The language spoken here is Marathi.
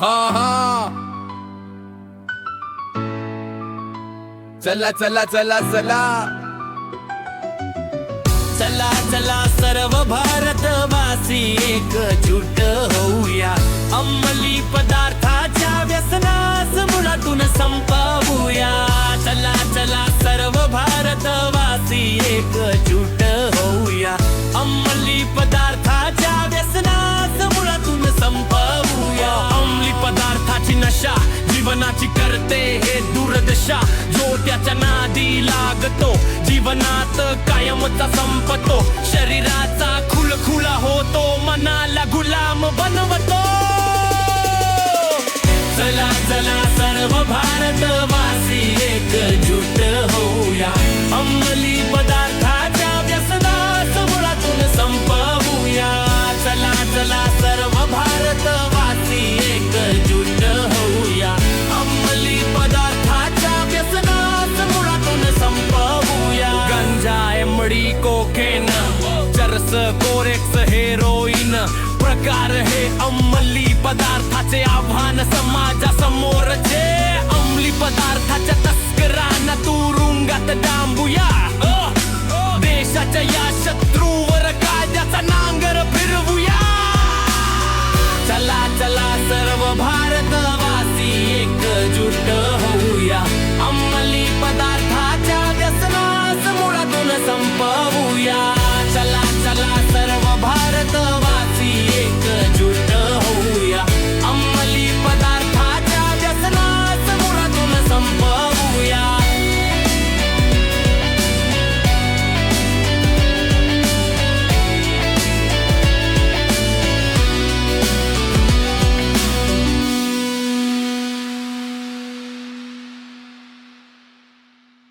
हा हा. चला चला चला चला. चला चला सर्व भारतवासी एकजूट होऊया. अंमली पदार्थाच्या व्यसनास मुळातून संपवूया. चला चला सर्व भारत वासी एकजूट जीवनाची करते हे दुर्दशा. जो त्याच्या नादी लागतो जीवनात कायमचा संपतो. शरीराचा खुलखुला होतो कोरेक्स हेरोईन प्रकार हे अंमली पदार्थाचे आव्हान समाजासमोरचे.